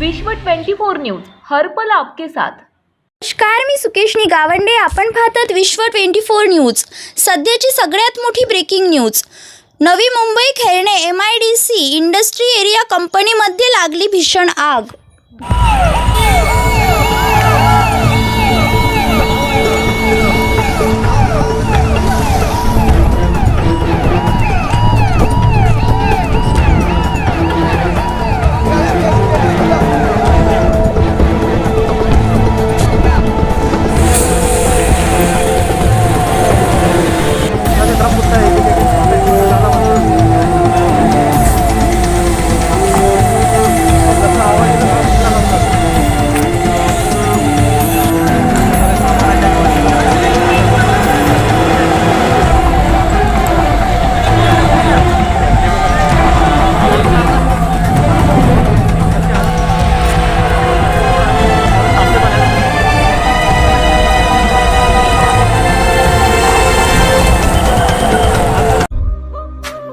विश्व 24 न्यूज हरपल आपके साथ. नमस्कार मी सुकेशनी गावंडे. आपण पाहतात विश्व ट्वेंटी फोर न्यूज सध्याची सगळ्यात मोठी ब्रेकिंग न्यूज नवी मुंबई खेळणे M I D C industry area कंपनीमध्ये लागली भीषण आग.